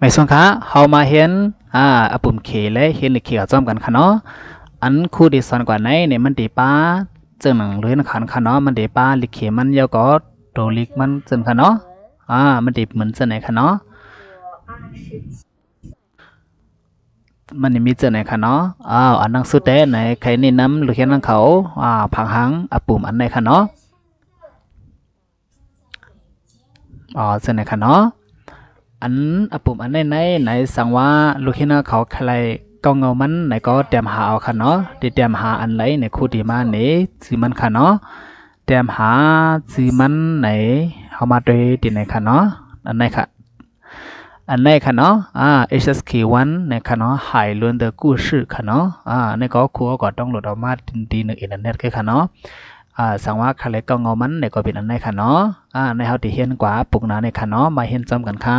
ไม่ส่วนค่ะเฮามาเห็นอ่าอปุ่มเขและเห็นลิเขกับจ้อมกันค่ะเนาะอันคู่ที่สอนกว่าไหนเนี่ยมันดีป้าเจิงหนังเลยนะคันค่ะเนาะมันดีป้าลิเขมันยาวก็โดลิกมันเจิงค่ะเนาะอ่ามันดีเหมือนจิงไหนค่ะเนาะมันมีเจอไหนคะเนาะ อ้าว อันนังสุดแต่ไหนใครนี่น้ำหรือเขียนนังเขา อ่าผังหังอปุ่มอันไหนคะเนาะ อ๋อเจอไหนคะเนาะ อันอ่ะปุ่มอันไหนไหนไหนสั่งว่าลูกเขียนเขาใครก็เงามันไหนก็เตรียมหาเอาค่ะเนาะเตรียมหาอันไหนในคู่ดีมาไหนสิมันค่ะเนาะเตรียมหาสิมันไหนเอามาด้วยดีไหนค่ะเนาะอันไหนค่ะ อันในค่ะเนาะอ่า HSK1 ในค่ะเนาะหายล้วนเดอกู้ชื่อค่ะเนาะอ่าในก็ครัวก็ต้องโหลดออกมาดินดีในอินเทอร์เน็ตค่ะเนาะ อ่าสังว่าคาเล็ก็งอมันในก็เป็นอันในค่ะเนาะอ่าในเฮาที่เห็นกว่าปุกหนาในค่ะเนาะมาเห็นจำกันค่ะ